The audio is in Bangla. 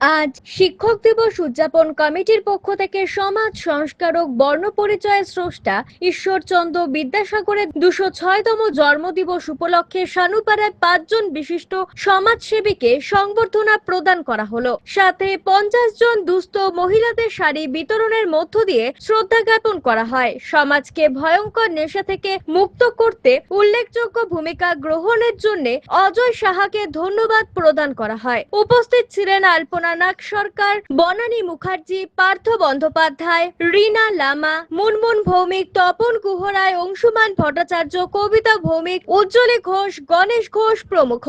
আজ শিক্ষক দিবস উদযাপন কমিটির পক্ষ থেকে সমাজ সংস্কারক বর্ণপরিচয় স্রষ্টা ঈশ্বরচন্দ্র বিদ্যাসাগরের দুশো ছয়তম জন্মদিবস উপলক্ষে সানুপাড়ায় পাঁচজন বিশিষ্ট সমাজসেবীকে সংবর্ধনা প্রদান করা হলো। সাথে পঞ্চাশ জন দুস্থ মহিলাদের শাড়ি বিতরণের মধ্য দিয়ে শ্রদ্ধা জ্ঞাপন করা হয়। সমাজকে ভয়ঙ্কর নেশা থেকে মুক্ত করতে উল্লেখযোগ্য ভূমিকা গ্রহণের জন্য অজয় সাহাকে ধন্যবাদ প্রদান করা হয়। উপস্থিত ছিলেন আলপনা নাগ সরকার, বনানী মুখার্জি, পার্থ বন্দ্যোপাধ্যায়, রীনা লামা, মুনমুন ভৌমিক, তপন গুহরায়, অংশুমান ভট্টাচার্য, কবিতা ভৌমিক, উজ্জ্বলী ঘোষ, গণেশ ঘোষ প্রমুখ।